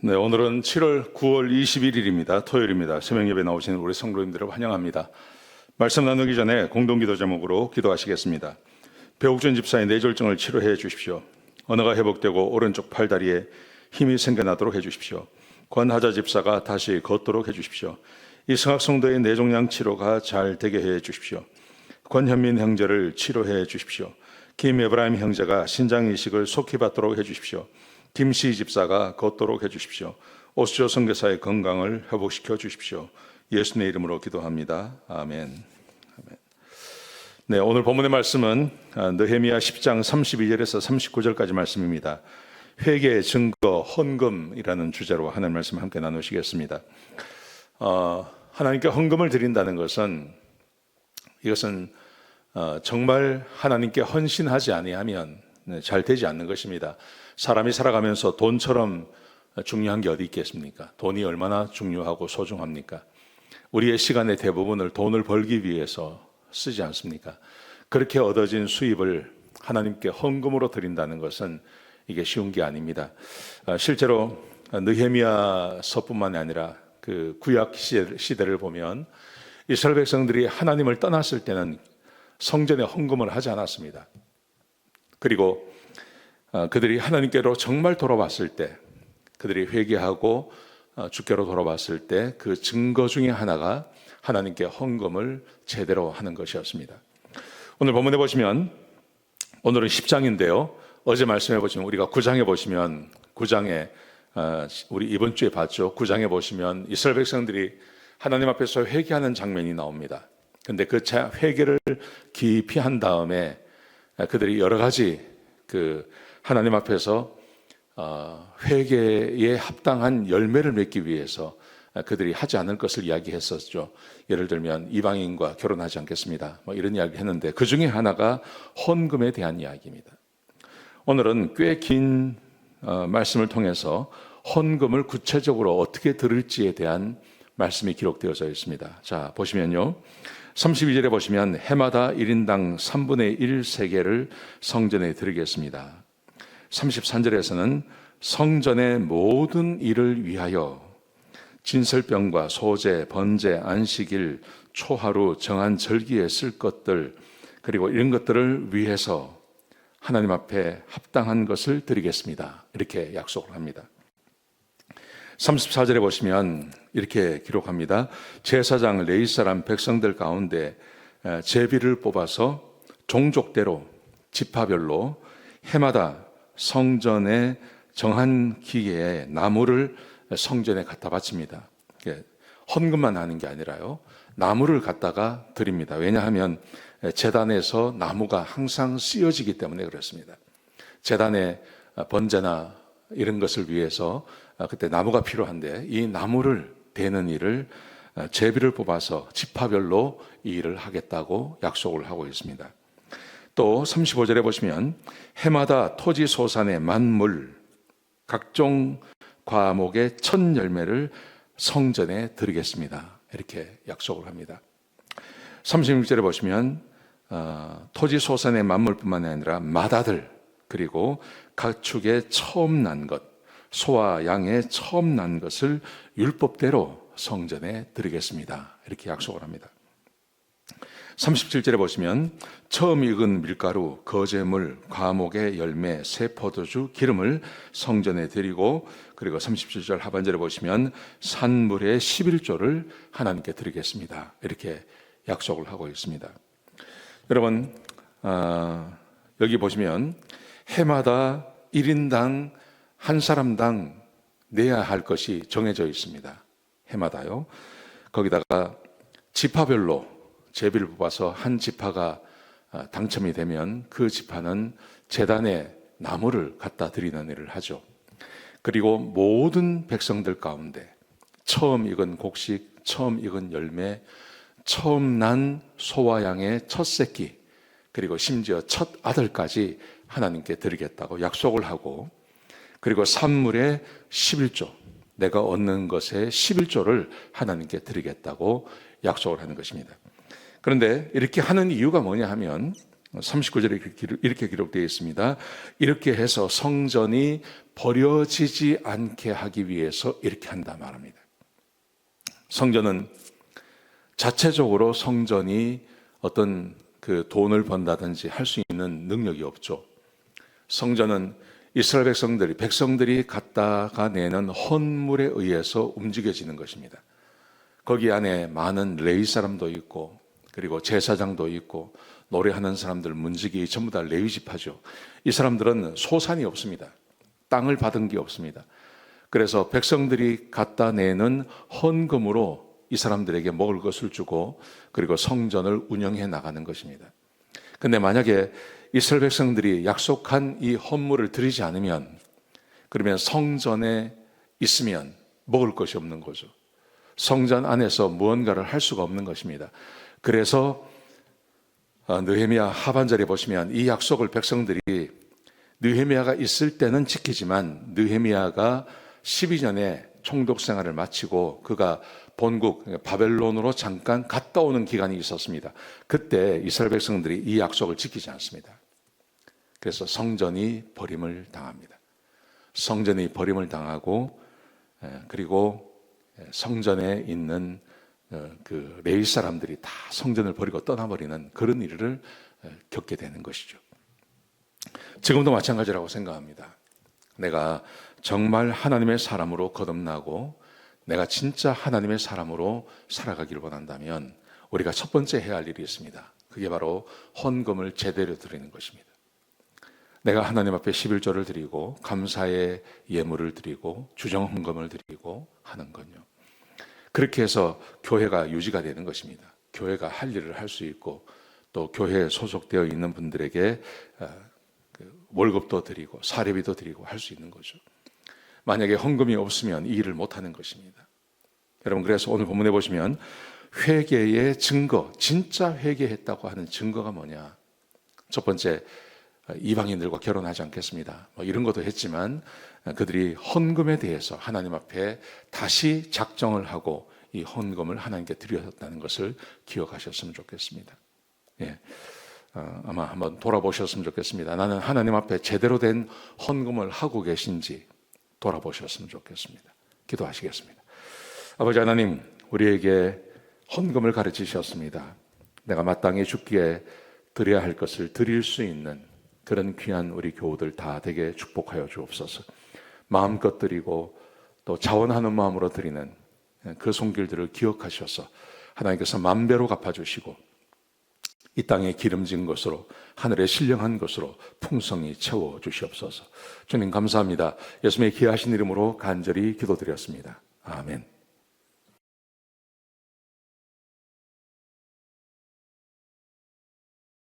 네, 오늘은 7월 9월 21일입니다. 토요일입니다. 새벽 예배 나오신 우리 성도님들을 환영합니다. 말씀 나누기 전에 공동기도 제목으로 기도하시겠습니다. 배옥준 집사의 뇌졸중을 치료해 주십시오. 언어가 회복되고 오른쪽 팔다리에 힘이 생겨나도록 해 주십시오. 권하자 집사가 다시 걷도록 해 주십시오. 이승학 성도의 뇌종양 치료가 잘 되게 해 주십시오. 권현민 형제를 치료해 주십시오. 김에브라임 형제가 신장 이식을 속히 받도록 해 주십시오. 김씨 집사가 걷도록 해 주십시오. 오스조 선교사의 건강을 회복시켜 주십시오. 예수님의 이름으로 기도합니다. 아멘. 아멘. 네, 오늘 본문의 말씀은 아, 느헤미야 10장 32절에서 39절까지 말씀입니다. 회개, 증거, 헌금이라는 주제로 하는 말씀 함께 나누시겠습니다. 어, 하나님께 헌금을 드린다는 것은 이것은 어, 정말 하나님께 헌신하지 아니하면 네, 잘 되지 않는 것입니다. 사람이 살아가면서 돈처럼 중요한 게 어디 있겠습니까? 돈이 얼마나 중요하고 소중합니까? 우리의 시간의 대부분을 돈을 벌기 위해서 쓰지 않습니까? 그렇게 얻어진 수입을 하나님께 헌금으로 드린다는 것은 이게 쉬운 게 아닙니다. 아, 실제로 느헤미야서뿐만이 아니라 그 구약 시대를 보면 이스라엘 백성들이 하나님을 떠났을 때는 성전에 헌금을 하지 않았습니다. 그리고 어, 그들이 하나님께로 정말 돌아왔을 때, 그들이 회개하고 어, 주께로 돌아왔을 때 그 증거 중에 하나가 하나님께 헌금을 제대로 하는 것이었습니다. 오늘 본문에 보시면 오늘은 10장인데요. 어제 말씀해 보시면 우리가 9장에 보시면 9장에 어, 우리 이번 주에 봤죠. 9장에 보시면 이스라엘 백성들이 하나님 앞에서 회개하는 장면이 나옵니다. 근데 그 회개를 깊이 한 다음에 그들이 여러 가지 그 하나님 앞에서 어, 회개에 합당한 열매를 맺기 위해서 그들이 하지 않을 것을 이야기했었죠. 예를 들면 이방인과 결혼하지 않겠습니다. 뭐 이런 이야기 했는데 그 중에 하나가 헌금에 대한 이야기입니다. 오늘은 꽤긴 어, 말씀을 통해서 헌금을 구체적으로 어떻게 들을지에 대한 말씀이 기록되어져 있습니다. 자, 보시면요. 32절에 보시면 해마다 1인당 3분의 1 세계를 성전에 드리겠습니다. 33절에서는 성전의 모든 일을 위하여 진설병과 소재, 번제, 안식일, 초하루 정한 절기에 쓸 것들 그리고 이런 것들을 위해서 하나님 앞에 합당한 것을 드리겠습니다. 이렇게 약속을 합니다. 34절에 보시면 이렇게 기록합니다. 제사장 레이 사람 백성들 가운데 제비를 뽑아서 종족대로 지파별로 해마다 성전에 정한 기계에 나무를 성전에 갖다 바칩니다. 헌금만 하는 게 아니라요. 나무를 갖다가 드립니다. 왜냐하면 재단에서 나무가 항상 쓰여지기 때문에 그렇습니다. 재단의 번제나 이런 것을 위해서 그때 나무가 필요한데 이 나무를 대는 일을 제비를 뽑아서 지파별로 이 일을 하겠다고 약속을 하고 있습니다. 또 35절에 보시면 해마다 토지 소산의 만물 각종 과목의 첫 열매를 성전에 드리겠습니다. 이렇게 약속을 합니다. 36절에 보시면 어, 토지 소산의 만물뿐만 아니라 마다들 그리고 가축의 처음 난 것, 소와 양의 처음 난 것을 율법대로 성전에 드리겠습니다. 이렇게 약속을 합니다. 37절에 보시면 처음 익은 밀가루, 거제물, 과목의 열매, 새 포도주, 기름을 성전에 드리고 그리고 37절 하반절에 보시면 산물의 11조를 하나님께 드리겠습니다. 이렇게 약속을 하고 있습니다. 여러분 어, 여기 보시면 해마다 1인당 한 사람당 내야 할 것이 정해져 있습니다. 해마다요. 거기다가 지파별로 제비를 뽑아서 한 지파가 아, 당첨이 되면 그 지파는 재단에 나무를 갖다 드리는 일을 하죠. 그리고 모든 백성들 가운데 처음 익은 곡식, 처음 익은 열매, 처음 난 소와 양의 첫 새끼, 그리고 심지어 첫 아들까지 하나님께 드리겠다고 약속을 하고, 그리고 산물의 11조, 내가 얻는 것의 11조를 하나님께 드리겠다고 약속을 하는 것입니다. 그런데 이렇게 하는 이유가 뭐냐 하면 39절에 이렇게 기록되어 있습니다. 이렇게 해서 성전이 버려지지 않게 하기 위해서 이렇게 한다 말합니다. 성전은 자체적으로 성전이 어떤 그 돈을 번다든지 할 수 있는 능력이 없죠. 성전은 이스라엘 백성들이 백성들이 갖다가 내는 헌물에 의해서 움직여지는 것입니다. 거기 안에 많은 레위 사람도 있고 그리고 제사장도 있고 노래하는 사람들 문지기 전부 다 레위 지파죠. 이 사람들은 소산이 없습니다. 땅을 받은 게 없습니다. 그래서 백성들이 갖다 내는 헌금으로 이 사람들에게 먹을 것을 주고 그리고 성전을 운영해 나가는 것입니다. 근데 만약에 이스라엘 백성들이 약속한 이 헌물을 드리지 않으면 그러면 성전에 있으면 먹을 것이 없는 거죠. 성전 안에서 무언가를 할 수가 없는 것입니다. 그래서 어, 느헤미야 하반절에 보시면 이 약속을 백성들이 느헤미야가 있을 때는 지키지만 느헤미야가 12년에 총독 생활을 마치고 그가 본국 바벨론으로 잠깐 갔다 오는 기간이 있었습니다. 그때 이스라엘 백성들이 이 약속을 지키지 않습니다. 그래서 성전이 버림을 당합니다. 성전이 버림을 당하고 그리고 성전에 있는 어, 그 레위 사람들이 다 성전을 버리고 떠나버리는 그런 일을 겪게 되는 것이죠. 지금도 마찬가지라고 생각합니다. 내가 정말 하나님의 사람으로 거듭나고 내가 진짜 하나님의 사람으로 살아가기를 원한다면 우리가 첫 번째 해야 할 일이 있습니다. 그게 바로 헌금을 제대로 드리는 것입니다. 내가 하나님 앞에 11조를 드리고 감사의 예물을 드리고 주정 헌금을 드리고 하는 건요. 그렇게 해서 교회가 유지가 되는 것입니다. 교회가 할 일을 할 수 있고 또 교회에 소속되어 있는 분들에게 어, 그 월급도 드리고 사례비도 드리고 할 수 있는 거죠. 만약에 헌금이 없으면 이 일을 못 하는 것입니다. 여러분 그래서 오늘 본문에 보시면 회개의 증거, 진짜 회개했다고 하는 증거가 뭐냐? 첫 번째 이방인들과 결혼하지 않겠습니다. 뭐 이런 것도 했지만 그들이 헌금에 대해서 하나님 앞에 다시 작정을 하고 이 헌금을 하나님께 드렸다는 것을 기억하셨으면 좋겠습니다. 예. 어, 아마 한번 돌아보셨으면 좋겠습니다. 나는 하나님 앞에 제대로 된 헌금을 하고 계신지 돌아보셨으면 좋겠습니다. 기도하시겠습니다. 아버지 하나님, 우리에게 헌금을 가르치셨습니다. 내가 마땅히 죽기에 드려야 할 것을 드릴 수 있는 그런 귀한 우리 교우들 다 되게 축복하여 주옵소서. 마음껏 드리고 또 자원하는 마음으로 드리는 그 손길들을 기억하셔서 하나님께서 만배로 갚아주시고 이 땅에 기름진 것으로 하늘에 신령한 것으로 풍성히 채워 주시옵소서. 주님 감사합니다. 예수님의 귀하신 이름으로 간절히 기도드렸습니다. 아멘.